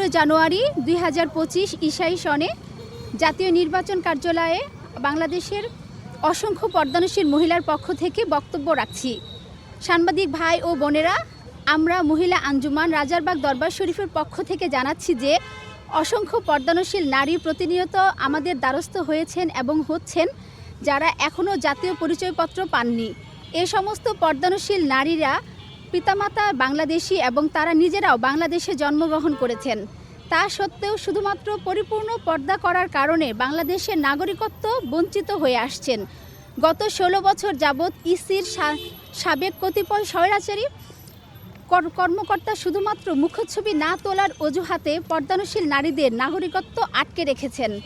পনেরো জানুয়ারি দুই হাজার পঁচিশ ইসাই সনে জাতীয় নির্বাচন কার্যালয়ে বাংলাদেশের অসংখ্য পর্দানশীল মহিলার পক্ষ থেকে বক্তব্য রাখছি। সাংবাদিক ভাই ও বোনেরা, আমরা মহিলা আঞ্জুমান রাজারবাগ দরবার শরীফের পক্ষ থেকে জানাচ্ছি যে, অসংখ্য পর্দানশীল নারী প্রতিনিয়ত আমাদের দ্বারস্থ হয়েছেন এবং হচ্ছেন যারা এখনও জাতীয় পরিচয়পত্র পাননি। এ সমস্ত পর্দানশীল নারীরা পিতামাতা বাংলাদেশি এবং তারা নিজেরাও বাংলাদেশে জন্মগ্রহণ করেছেন। তা সত্ত্বেও শুধুমাত্র পরিপূর্ণ পর্দা করার কারণে বাংলাদেশের নাগরিকত্ব বঞ্চিত হয়ে আসছেন। গত ষোলো বছর যাবৎ ইসির সাবেক কতিপয় স্বৈরাচারী কর- কর্মকর্তা শুধুমাত্র মুখচ্ছবি না তোলার অজুহাতে পর্দানশীল নারীদের নাগরিকত্ব আটকে রেখেছেন।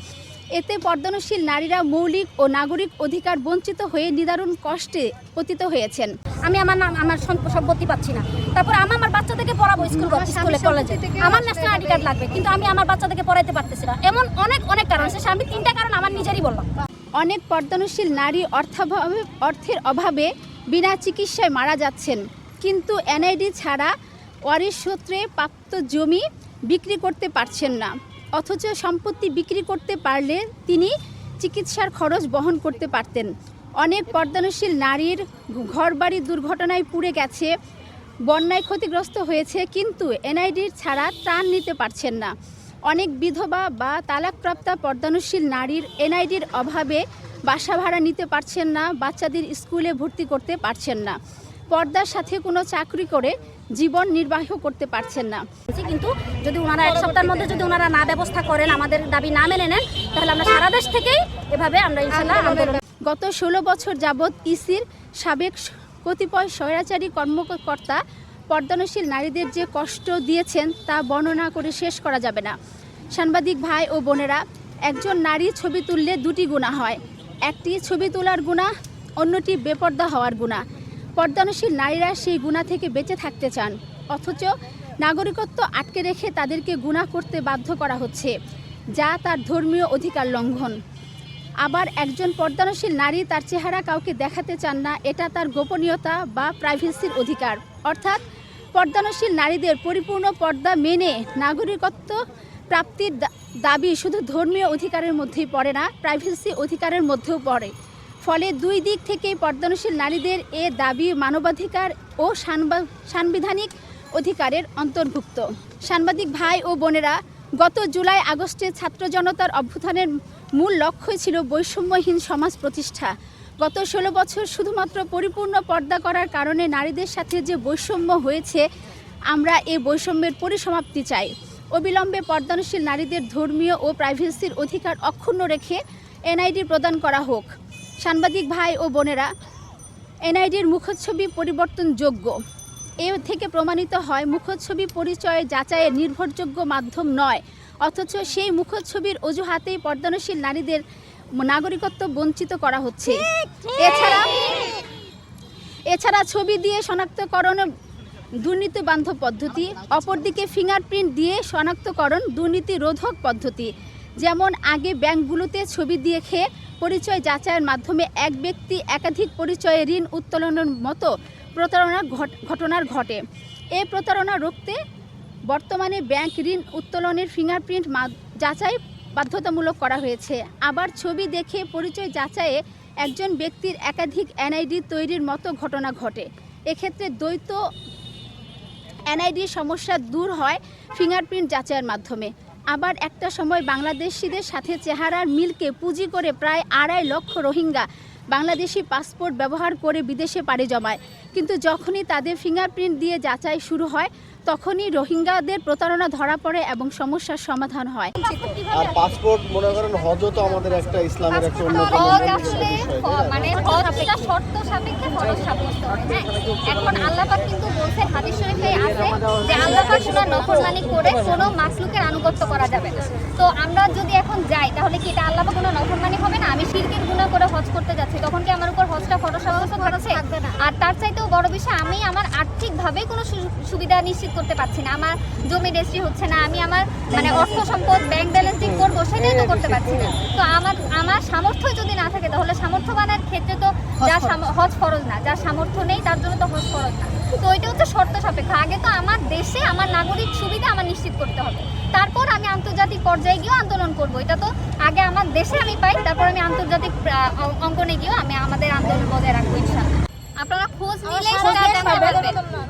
এতে পর্দানশীল নারীরা মৌলিক ও নাগরিক অধিকার বঞ্চিত হয়ে নিদারুণ কষ্টে পতিত হয়েছেন। আমি আমার নাম আমার সম্পত্তি পাচ্ছি না। তারপর আমি আমার বাচ্চাদেরকে পড়াবো স্কুল স্কুলে কলেজে। আমার ন্যাশনাল আইডি কার্ড লাগবে কিন্তু আমি আমার বাচ্চাদেরকে পড়াইতে পারতেছি না। এমন অনেক অনেক কারণ আছে। আমি তিনটা কারণ আমার নিজেরই বললাম। অনেক পর্দানশীল নারী অর্থাভাবে অর্থের অভাবে বিনা চিকিৎসায় মারা যাচ্ছেন। কিন্তু এনআইডি ছাড়া ওয়ারিশ সূত্রে প্রাপ্ত জমি বিক্রি করতে পারছেন না। অথচ সম্পত্তি বিক্রি করতে পারলে তিনি চিকিৎসার খরচ বহন করতে পারতেন। অনেক পর্দানশীল নারীর ঘরবাড়ি দুর্ঘটনায় পুড়ে গেছে, বন্যায় ক্ষতিগ্রস্ত হয়েছে, কিন্তু এনআইডির ছাড়া ত্রাণ নিতে পারছেন না। অনেক বিধবা বা তালাকপ্রাপ্তা পর্দানুশীল নারীর এনআইডির অভাবে বাসা ভাড়া নিতে পারছেন না, বাচ্চাদের স্কুলে ভর্তি করতে পারছেন না। পর্দার সাথে কোনো চাকরি করে জীবন নির্বাহ করতে পারছেন না। কিন্তু যদি ওনারা এক সপ্তাহের মধ্যে যদি ওনারা না ব্যবস্থা করেন আমাদের দাবি না মেনে নেন তাহলে আমরা সারা দেশ থেকেই এভাবে আমরা ইনশাল্লাহ আন্দোলন গত ষোলো বছর যাবৎ ইসির সাবেক কতিপয় স্বৈরাচারী কর্মকর্তা পর্দানশীল নারীদের যে কষ্ট দিয়েছেন তা বর্ণনা করে শেষ করা যাবে না। সাংবাদিক ভাই ও বোনেরা একজন নারী ছবি তুললে দুটি গুণা হয়। একটি ছবি তোলার গুণা অন্যটি বেপর্দা হওয়ার গুণা। পর্দানশীল নারীরা সেই গুণা থেকে বেঁচে থাকতে চান। অথচ নাগরিকত্ব আটকে রেখে তাদেরকে গুণা করতে বাধ্য করা হচ্ছে, যা তার ধর্মীয় অধিকার লঙ্ঘন। আবার একজন পর্দানশীল নারী তার চেহারা কাউকে দেখাতে চান না, এটা তার গোপনীয়তা বা প্রাইভেসির অধিকার। অর্থাৎ পর্দানশীল নারীদের পরিপূর্ণ পর্দা মেনে নাগরিকত্ব প্রাপ্তির দাবি শুধু ধর্মীয় অধিকারের মধ্যেই পড়ে না প্রাইভেসি অধিকারের মধ্যেও পড়ে। ফলে দুই দিক থেকেই পর্দানশীল নারীদের এ দাবি মানবাধিকার ও সাংবিধানিক অধিকারের অন্তর্ভুক্ত। সাংবাদিক ভাই ও বোনেরা, গত জুলাই আগস্টে ছাত্র জনতার অভ্যুত্থানের মূল লক্ষ্যই ছিল বৈষম্যহীন সমাজ প্রতিষ্ঠা। গত ষোলো বছর শুধুমাত্র পরিপূর্ণ পর্দা করার কারণে নারীদের সাথে যে বৈষম্য হয়েছে, আমরা এই বৈষম্যের পরিসমাপ্তি চাই। অবিলম্বে পর্দানশীল নারীদের ধর্মীয় ও প্রাইভেসির অধিকার অক্ষুণ্ণ রেখে এনআইডি প্রদান করা হোক। সাংবাদিক ভাই ও বোনেরা এনআইডির মুখচ্ছবি পরিবর্তনযোগ্য। এ থেকে প্রমাণিত হয় মুখচ্ছবি পরিচয় যাচাইয়ের নির্ভরযোগ্য মাধ্যম নয় অথচ সেই মুখচ্ছবির অজুহাতেই পর্দানশীল নারীদের নাগরিকত্ব বঞ্চিত করা হচ্ছে। এছাড়া এছাড়া ছবি দিয়ে শনাক্তকরণ দুর্নীতি বান্ধব পদ্ধতি অপরদিকে ফিঙ্গারপ্রিন্ট দিয়ে শনাক্তকরণ দুর্নীতি রোধক পদ্ধতি যেমন আগে ব্যাংকগুলোতে ছবি দিয়ে খেয়ে পরিচয় যাচাইয়ের মাধ্যমে এক ব্যক্তি একাধিক পরিচয়ে ঋণ উত্তোলনের মতো প্রতারণা ঘট- ঘটনার ঘটে। এই প্রতারণা রুখতে বর্তমানে ব্যাংক ঋণ উত্তোলনের ফিঙ্গারপ্রিন্ট যাচাই বাধ্যতামূলক করা হয়েছে। আবার ছবি দেখে পরিচয় যাচাইয়ে একজন ব্যক্তির একাধিক এনআইডি তৈরির মতো ঘটনা ঘটে। এক্ষেত্রে দ্বৈত এনআইডি সমস্যা দূর হয় ফিঙ্গারপ্রিন্ট যাচাইয়ের মাধ্যমে। আবার একটা সময় বাংলাদেশিদের সাথে চেহারার মিলকে পুঁজি করে প্রায় আড়াই লক্ষ রোহিঙ্গা বাংলাদেশি পাসপোর্ট ব্যবহার করে বিদেশে পাড়ি জমায়। কিন্তু যখনই তাদের ফিঙ্গারপ্রিন্ট দিয়ে যাচাই শুরু হয় তখনই রোহিঙ্গাদের প্রতারণা ধরা পড়ে এবং সমস্যার সমাধান হয়। আর পাসপোর্ট মনে করেন হজও তো আমাদের একটা ইসলামের একটা অন্যতম হজ? মানে হজটা শর্ত সাপেক্ষে ফরজ সাব্যস্ত হয়? এখন আল্লাহ পাক কিন্তু বলছে হাদিস শরীফে আছে যে আল্লাহ পাক কোনো নফরমানি করে কোনো মাসলুকের আনুগত্য করা যাবে না। তো আমরা যদি এখন যাই তাহলে কি এটা আল্লাহ পাক কোনো নফরমানি হবে না? আমি শিরকের গুনাহ করে হজ করতে যাচ্ছি তখন কি আমার উপর হজটা ফরজ সাব্যস্ত থাকছে আর তার চাইতেও বড় বিষয় আমি আমার আর্থিকভাবে কোনো সু- সুবিধা নিশ্চিত করতে পারছি না। আমার জমি রেজিস্ট্রি হচ্ছে না আমি আমার মানে অর্থ সম্পদ ব্যাংক ব্যালেন্স করব সেটাই তো করতে পারছি না। তো আমার আমার সামর্থ্য যদি না থাকে তাহলে সামর্থ্যবানের ক্ষেত্রে তো যার হজ ফরজ না যার সামর্থ্য নেই তার জন্য তো হজ ফরজ না। তো এটা হচ্ছে শর্ত সাপেক্ষ। আগে তো আমার দেশে আমার নাগরিক সুবিধা আমার নিশ্চিত করতে হবে। তারপর আমি আন্তর্জাতিক পর্যায়ে গিয়েও আন্দোলন করব। এটা তো আগে আমার দেশে আমি পাই তারপর আমি আন্তর্জাতিক আহ, অ- অঙ্গনে গিয়েও আমি আমাদের আন্দোলন বজায় রাখব ইনশাল্লাহ আপনারা খোঁজ নিলে সেটা জানতে পারবেন।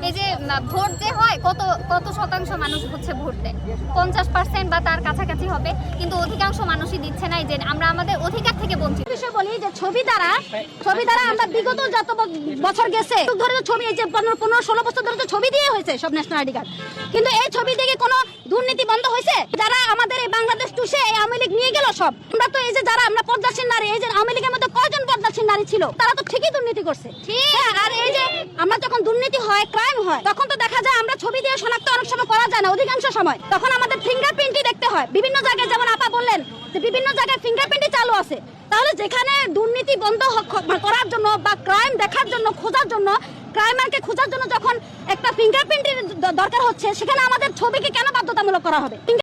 এই যে ভোট যে হয় কত কত শতাংশ মানুষ হচ্ছে ভোট দেয়? পঞ্চাশ পার্সেন্ট বা তার কাছাকাছি হবে কিন্তু অধিকাংশ মানুষই দিচ্ছে না যে আমরা আমাদের অধিকার থেকে বঞ্চিত। বিষয় বলি যে ছবি দ্বারা ছবি দ্বারা আমরা বিগত যত বছর গেছে ধরে ছবি এই যে পনেরো পনেরো ষোলো বছর ধরে তো ছবি দিয়ে হয়েছে সব ন্যাশনাল আইডি কার্ড কিন্তু এই ছবি থেকে কোনো দুর্নীতি বন্ধ হয়েছে? যারা আমাদের এই বাংলাদেশ টুসে এই আওয়ামী লীগ নিয়ে গেল সব। আমরা তো এই যে যারা আমরা পদ্মাসীন নারী এই যে আওয়ামী লীগের মধ্যে কয়জন পদ্মাসীন নারী ছিল? তারা তো ঠিকই দুর্নীতি করছে। ঠিক। আর এই যে আমরা যখন দুর্নীতি হয় ক্রাইম হয় তখন তো দেখা যায় আমরা ছবি দিয়ে শনাক্ত অনেক সময় করা যায় না অধিকাংশ সময়। তখন আমাদের ফিঙ্গারপ্রিন্টই দেখতে হয়। বিভিন্ন জায়গায় যেমন আপা বললেন যে বিভিন্ন জায়গায় ফিঙ্গারপ্রিন্টই চালু আছে। তাহলে যেখানে দুর্নীতি বন্ধ করার জন্য বা ক্রাইম দেখার জন্য খোঁজার জন্য ক্রাইমারকে খোঁজার জন্য যখন একটা ফিঙ্গারপ্রিন্টের দরকার হচ্ছে, সেখানে আমাদের ছবিকে কেন বাধ্যতামূলক করা হবে?